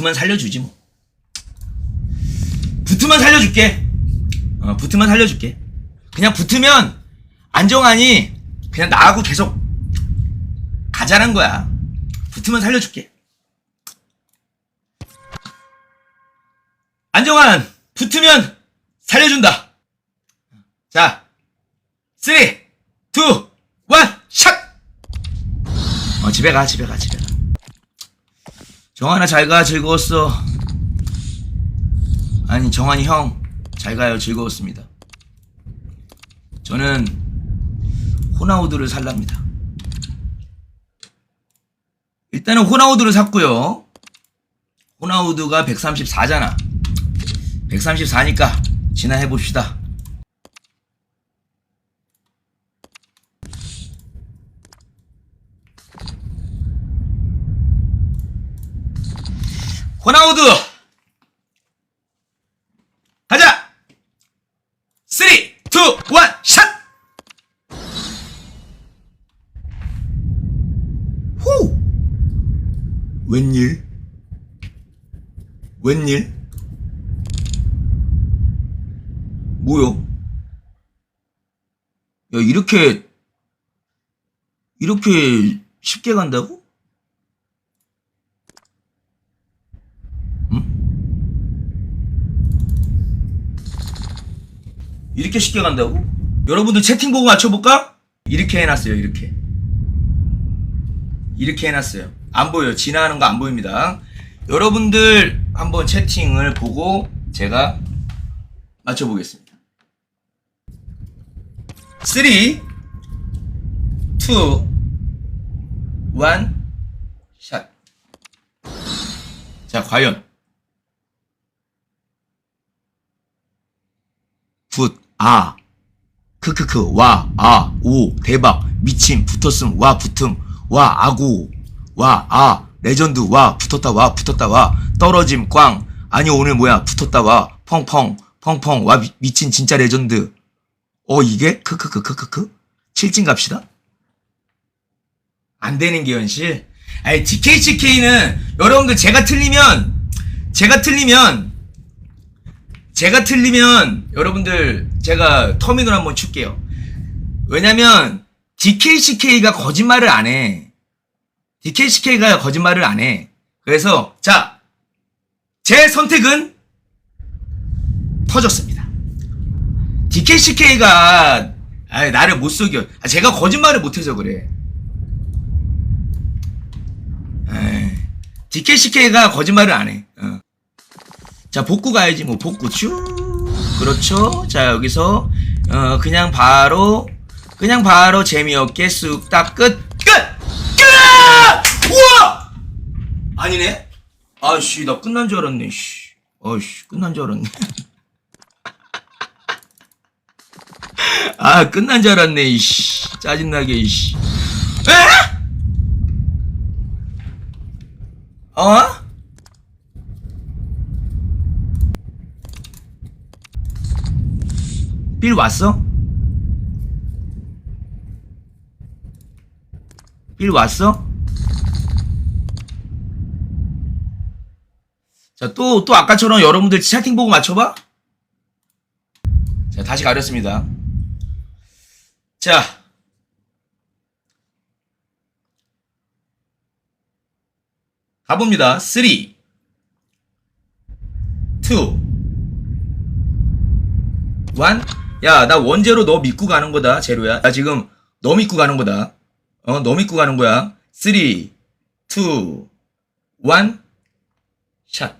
붙으면 살려주지 뭐. 붙으면 살려줄게. 어, 붙으면 살려줄게. 그냥 붙으면 안정환이 그냥 나하고 계속 가자는 거야. 붙으면 살려줄게. 안정환 붙으면 살려준다. 자, 3, 2, 1, 샷! 어, 집에 가, 집에 가, 집에 가. 정환아, 잘 가, 즐거웠어. 아니, 정환이 형, 잘 가요, 즐거웠습니다. 저는 호나우드를 살랍니다. 일단은 호나우드를 샀고요. 호나우드가 134잖아. 134니까 진화해 봅시다. 호나우드 가자. 3, 2, 1, 샷! 후! 웬일? 웬일? 뭐요? 야, 이렇게, 이렇게 쉽게 간다고? 이렇게 쉽게 간다고? 여러분들 채팅 보고 맞춰볼까? 이렇게 해놨어요, 이렇게. 이렇게 해놨어요. 안 보여요. 지나가는 거 안 보입니다. 여러분들 한번 채팅을 보고 제가 맞춰보겠습니다. 3, 2, 1, 샷. 자, 과연. 붓, 아. 크크크, 와, 아, 오, 대박, 미침, 붙었음, 와, 붙음, 와, 아구, 와, 아, 레전드, 와, 붙었다, 와, 붙었다, 와, 떨어짐, 꽝, 아니, 오늘 뭐야, 붙었다, 와, 펑펑, 펑펑, 와, 미, 미친, 진짜 레전드. 어, 이게? 크크크, 크크크? 칠진 갑시다? 안 되는 게 현실? 아니, DKCK는, 여러분들 제가 틀리면, 제가 틀리면, 제가 틀리면 여러분들 제가 터미널 한번 칠게요. 왜냐면 DKCK가 거짓말을 안 해. DKCK가 거짓말을 안 해. 그래서 자, 제 선택은 터졌습니다. DKCK가 나를 못 속여. 아, 제가 거짓말을 못해서 그래. 에이, DKCK가 거짓말을 안 해. 어. 자 복구 가야지 뭐 복구 쭉 그렇죠 자 여기서 어 그냥 바로 그냥 바로 재미없게 쑥딱 끝! 끝! 끝! 우와! 아니네? 아씨 나 끝난 줄 알았네 씨 어이씨 끝난 줄 알았네 아 끝난 줄 알았네 이씨 짜증나게 이씨 에? 어? 빌 왔어? 빌 왔어? 자, 또, 또 아까처럼 여러분들 채팅 보고 맞춰봐? 자, 다시 가렸습니다. 자. 가봅니다. 3, 2, 원. 야, 나 원제로 너 믿고 가는 거다, 제로야. 나 지금 너 믿고 가는 거다. 어, 너 믿고 가는 거야. 3, 2, 1, 샷.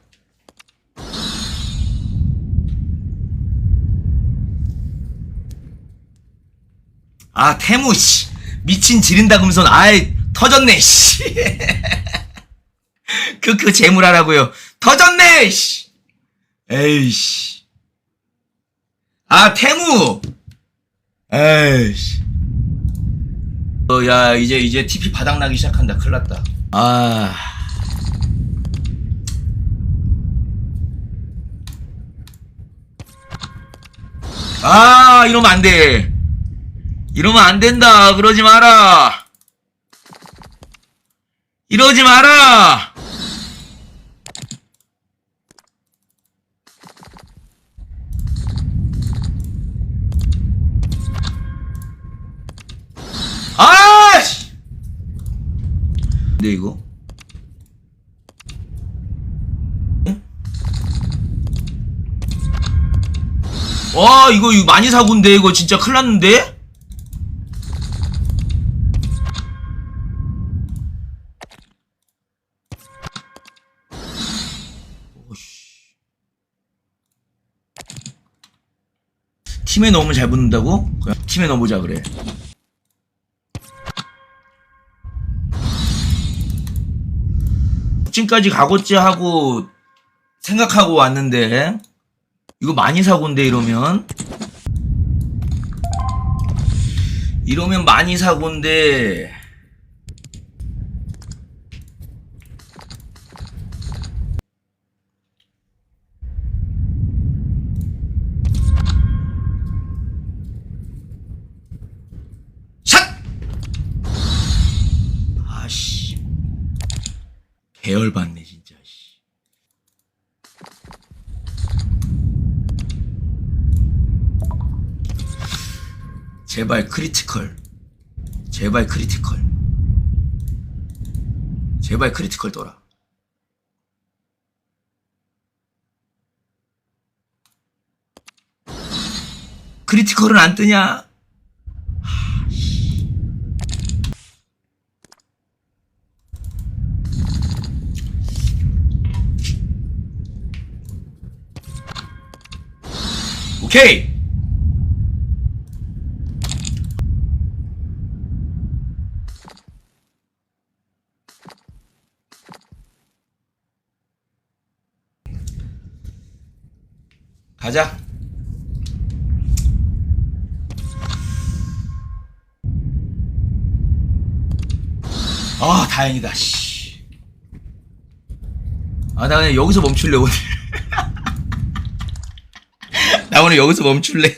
아, 태무, 씨. 미친 지른다 금손. 아이, 터졌네, 씨. 그, 그 재물하라고요. 터졌네, 씨. 에이씨. 아, 태무! 에이씨. 어, 야, 이제, 이제 TP 바닥나기 시작한다. 큰일 났다. 아. 아, 이러면 안 돼. 이러면 안 된다. 그러지 마라. 이러지 마라. 근데 이거 응? 와 이거 이거 많이 사고인데 이거 진짜 큰일 났는데 오씨. 팀에 넣으면 잘 붙는다고? 팀에 넣어보자 그래 북진까지 가고지 하고 생각하고 왔는데 이거 많이 사고인데 이러면? 이러면 많이 사고인데 샷! 아씨 계열받네 진짜 씨. 제발 크리티컬. 제발 크리티컬. 제발 크리티컬 떠라. 크리티컬은 안 뜨냐 오케이. 가자. 아 다행이다 씨. 아 나 그냥 여기서 오늘 나 오늘 여기서 멈출래